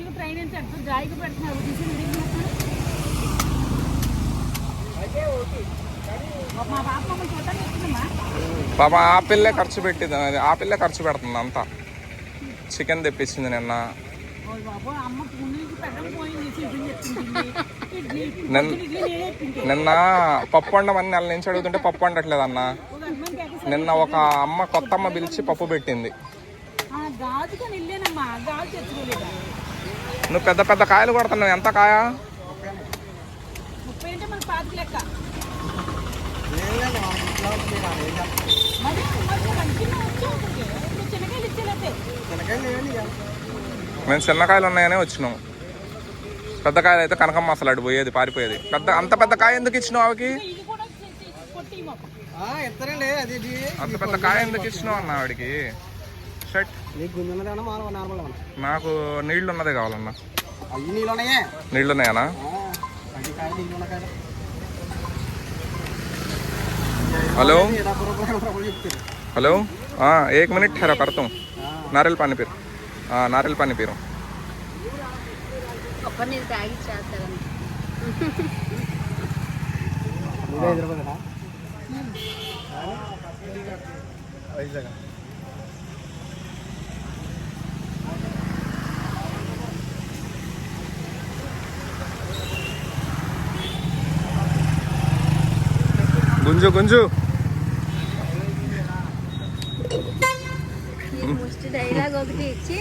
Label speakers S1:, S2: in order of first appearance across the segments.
S1: నీట్గా ట్రైన్ జాయిగా పెడుతున్నారు. పాప
S2: ఆ పిల్లే ఖర్చు పెట్టింది అది ఆ పిల్లే ఖర్చు పెడుతుంది అంతా. చికెన్ తెప్పించింది నిన్న. నిన్న పప్పు వండమని నెల నుంచి అడుగుతుంటే పప్పు వండట్లేదు అన్న. నిన్న ఒక అమ్మ కొత్త అమ్మ పిలిచి పప్పు పెట్టింది.
S1: ఆ గాజు కానీ వెళ్ళానమ్మా గాజు తెచ్చుకోలేదా?
S2: నువ్వు పెద్ద పెద్ద కాయలు కొడుతున్నావు. ఎంత కాయ?
S1: చిన్నకాయలు
S2: మేము చిన్న కాయలు ఉన్నాయనే వచ్చినాం. పెద్ద కాయలు అయితే కనకమ్మ అసలు అటు పోయేది పారిపోయేది. పెద్ద అంత పెద్ద కాయ ఎందుకు ఇచ్చినావు ఆవికి. అంత పెద్ద కాయ ఎందుకు ఇచ్చినావు అన్న ఆవిడికి? షర్ట్
S3: నీకు గుంజ ఉన్నదేమన్నా మామూలు నార్మల్ ఉన్నా
S2: నాకు నీళ్లు ఉన్నదే కావాలన్నా
S3: అయ్యి నీళ్ళు ఉన్నాయే
S2: నీళ్లు ఉన్నాయనా
S3: అది కాయ నీళ్ళు ఉన్న కాయ
S2: हेलो
S3: డబ్బు రూపాయలు రూపాయలు చెప్తారు
S2: हेलो हाँ एक मिनट ठहरो करता हूँ नारियल पानी पी हाँ नारियल पानी पी रहा हूँ
S4: కొబ్బరి నీళ్ళు తాగి చేస్తారని
S3: నీళ్ళు ఐదు
S2: గుంజు గుంజు.
S4: డైలాగ్ ఒకటి ఇచ్చి.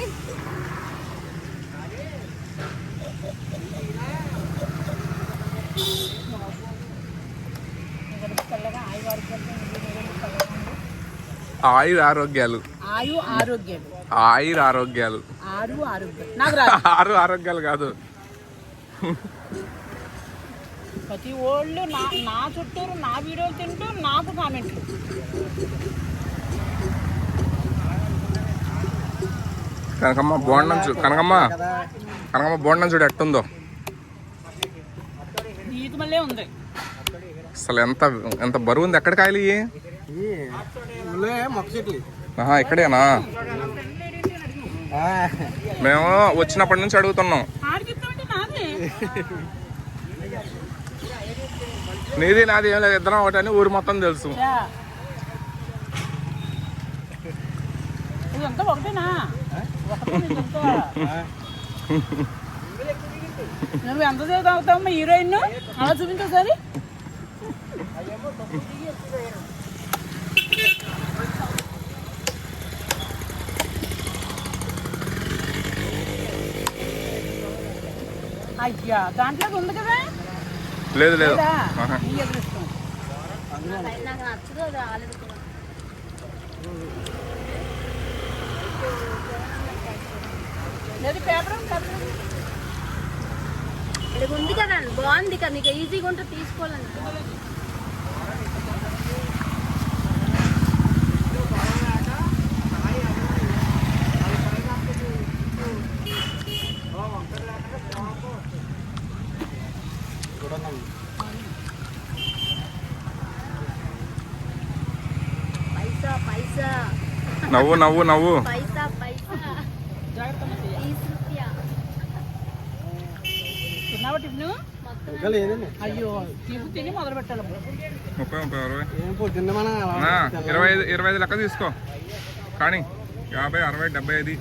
S1: ఆరోగ్యాలు
S2: ఆయుర్ ఆరోగ్యాలు.
S1: ఆయు ఆరోగ్యాలు.
S2: ఆయుర్ ఆరోగ్యాలు.
S1: ఆరు ఆరోగ్యం నాకు రాదు.
S2: ఆరు ఆరోగ్యాలు కాదు.
S1: ప్రతి ఓళ్ళు నా నా చుట్టూరు నా వీడియోలు తింటూ నాకు కామెంట్లు
S2: కనకమ్మ బోండం చూ కనకమ్మ కనకమ్మ బోండం చూడు ఎట్టుందో.
S1: నీకు మళ్ళీ ఉంది.
S2: అసలు ఎంత ఎంత బరువు ఉంది ఎక్కడ కాయలు ఇక్కడేనా? మేము వచ్చినప్పటి నుంచి అడుగుతున్నాం.
S1: నాదే
S2: నీది ఏం లేదు ఇద్దరం ఒకటని ఊరు మొత్తం తెలుసు.
S1: ఒకటే. నువ్వు ఎంత సేపు తాగుతావమ్మా హీరోయిన్? అలా చూపించు ఒకసారి. అయ్యా దాంట్లో ఉంది కదా?
S2: లేదు లేదు.
S4: ఉంది కదా బాగుంది కదా నీకు ఈజీగా ఉంటే తీసుకోవాలని.
S1: తిని మొదలు పెట్టాలి
S2: ముప్పై ముప్పై అరవై
S3: ఏం పొద్దున్న మన
S2: నా, ఇరవై ఐదు ఇరవై ఐదు లెక్క తీసుకో. కానీ యాభై అరవై డెబ్బై ఐదు.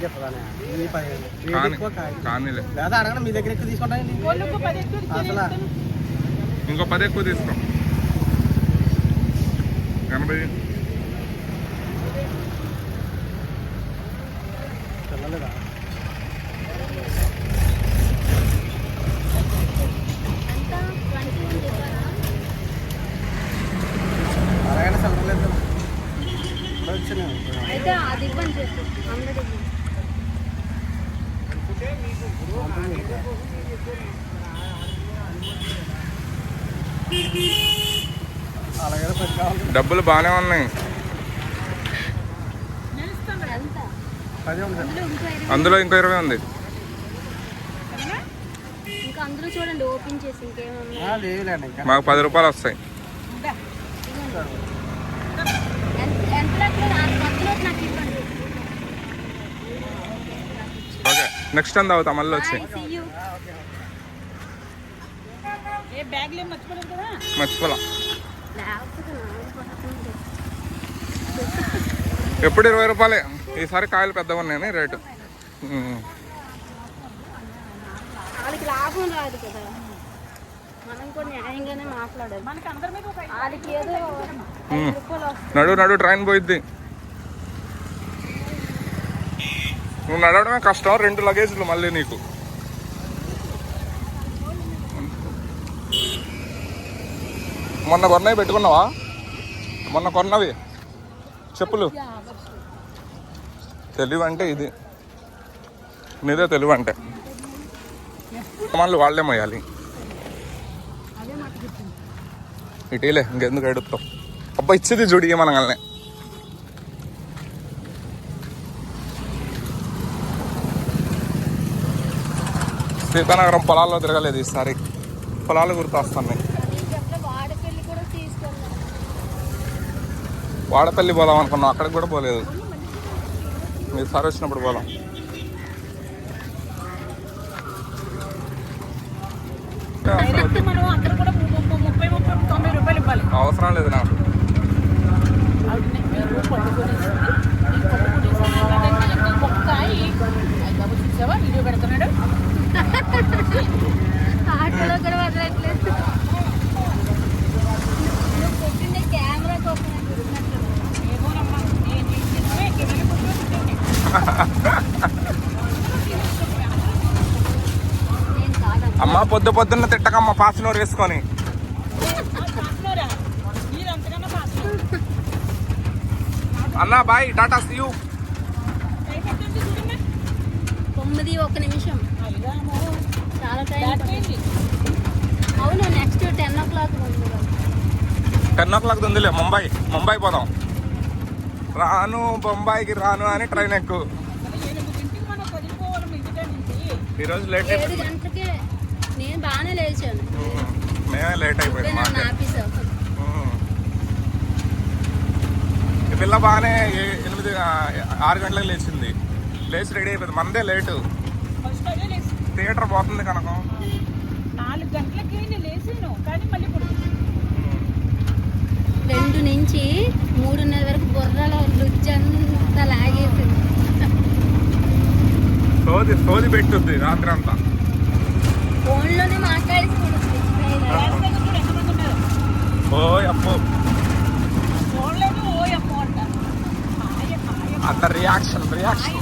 S3: చెప్పదానే ఈ పై రేట్
S2: కానీ
S3: ఎక్కువ కాయ
S2: కానీలే
S3: లేదా అడగండి మీ దగ్గర ఎక్కువ తీసుకుంటానండి
S1: ఒళ్ళుకు పది ఎక్కువ ఇస్తే
S3: అసలా?
S1: ఇస్తాను.
S2: ఇంకో పది ఎక్కువ తీసుకో ఎనభై
S3: పిల్లలేదా
S4: ఎంత ట్వంటీ వన్ చెప్పారా
S3: అలాగైనా సెలవులేదు ఇప్పుడు వచ్చినాయి
S4: అయితే అది ఇవ్వండి చెప్పు. హండ్రెడ్ ఇవ్వండి.
S2: డబ్బులు బాగానే ఉన్నాయి
S1: నేను ఇస్తాను రా.
S4: ఎంత
S3: పది ఉంది
S4: అందులో ఇంకో ఇరవై
S2: ఉంది.
S1: సరేనా?
S4: ఇంకా అందులో చూడండి ఓపెన్ చేసి ఇంకేమన్నా
S3: ఆ, లేదులేండి ఇంకా.
S2: మాకు పది రూపాయలు వస్తాయి. ఓకే నెక్స్ట్ టైం తాగుతా మళ్ళీ వచ్చి. మర్చిపోలా. ఎప్పుడు ఇరవై రూపాయలే? ఈసారి కాయలు పెద్దగా ఉన్నాయని రేటు.
S4: వాళ్ళకి లాభం రాదు కదా.
S2: నడు నడు ట్రైన్ పోయిద్ది. నువ్వు నడవడమే కష్టం రెండు లగేజ్లు మళ్ళీ నీకు. మొన్న కొన్నవి పెట్టుకున్నావా? మొన్న కొన్నవి. చెప్పులు. తెలివి అంటే ఇది నీదే తెలివి అంటే మళ్ళీ వాళ్ళే
S1: చెప్పింది.
S2: ఇటీలే ఇంకెందుకు ఎడుతావు అబ్బా ఇచ్చేది చూడు మనల్ని సీతానగరం పొలాల్లో తిరగలేదు ఈసారి. పొలాలు గుర్తొస్తున్నాయి. వాడపల్లి పోదాం అనుకున్నాం అక్కడికి కూడా పోలేదు. ఈసారి వచ్చినప్పుడు పోదాం.
S1: డైరెక్ట్ మనం అక్కడ కూడా ము- ము- ముప్పై ముప్పై తొంభై రూపాయలు ఇవ్వాలి
S2: అవసరం లేదు నాకు
S1: ఆవిడని మీరు పట్టుకునేసి నీకు పట్టుకునేసి ఏంటంటే ఇంకో ఒక్క కాయి అయ్యి బాబు చూసావా వీడియో పెడుతున్నాడు
S4: ఆటోలో కూడా వదలట్లేదు నువ్వు పెట్టిండే కెమెరా కోసం
S1: ఏమోనమ్మా నేను నిజమే కెమెరా పట్టుకుంటుంది
S4: నేను కాదమ్మా
S2: అమ్మ పొద్దు పొద్దున్న తిట్టకమ్మ పాసినోరు వేసుకొని. అన్నా బాయ్ టాటా
S1: చూడండి
S4: తొమ్మిది ఒక నిమిషం. చాలా టైం అవును next ten
S2: o'clock. Ten o'clock ఉందిలే ముంబై ముంబై పోదాం. రాను బొంబాయికి రాను అని ట్రైన్ ఎక్కు. ఈరోజు లేట్
S4: నేను బాగానే లేచాను.
S2: మేమే. లేట్ అయిపోయింది పిల్ల బాగానే ఎనిమిది ఆరు గంటలకు లేచింది. లేచి రెడీ అయిపోయింది. మనదే లేటు. థియేటర్ పోతుంది కనుక.
S1: నాలుగు గంటలకి నేను లేచాను కానీ మళ్ళీ ఇప్పుడు
S4: రెండు నుంచి మూడున్నర వరకు బుర్రలో రుజ్జంతా లాగేసింది.
S2: సోది సోది పెట్టుద్ది రాత్రి అంతా
S4: ఫోన్లోనే
S2: ఓ అప్పు అంత రియాక్షన్ రియాక్షన్